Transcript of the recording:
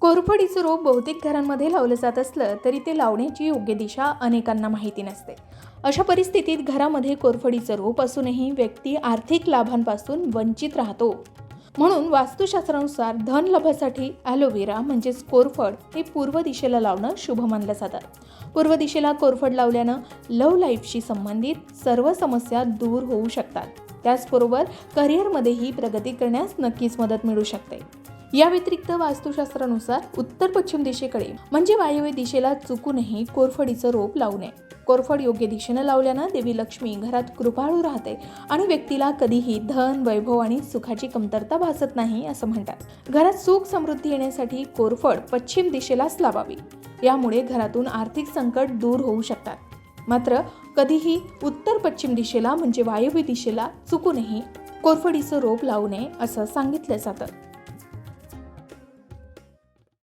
कोरफडीचं रोप बहुतेक घरांमध्ये लावलं जात असलं तरी ते लावण्याची योग्य दिशा अनेकांना माहिती नसते. अशा परिस्थितीत घरामध्ये कोरफडीचं रोप असूनही व्यक्ती आर्थिक लाभांपासून वंचित राहतो. म्हणून वास्तुशास्त्रानुसार धन लाभासाठी ॲलोवेरा म्हणजेच कोरफड हे पूर्व दिशेला लावणं शुभ मानलं जातं. पूर्व दिशेला कोरफड लावल्यानं लव लाईफशी संबंधित सर्व समस्या दूर होऊ शकतात. त्याचबरोबर करिअरमध्येही प्रगती करण्यास नक्कीच मदत मिळू शकते. या व्यतिरिक्त वास्तुशास्त्रानुसार उत्तर पश्चिम दिशेकडे म्हणजे वायव्य दिशेला चुकूनही कोरफडीचं रोप लावू नये. कोरफड योग्य दिशेनं लावल्यानं देवी लक्ष्मी घरात कृपाळू राहते आणि व्यक्तीला कधीही धन वैभव आणि सुखाची कमतरता भासत नाही असं म्हणतात. घरात सुख समृद्धी येण्यासाठी कोरफड पश्चिम दिशेलाच लावावी. यामुळे घरातून आर्थिक संकट दूर होऊ शकतात. मात्र कधीही उत्तर पश्चिम दिशेला म्हणजे वायव्य दिशेला चुकूनही कोरफडीचं रोप लावू नये असं सांगितलं जातं.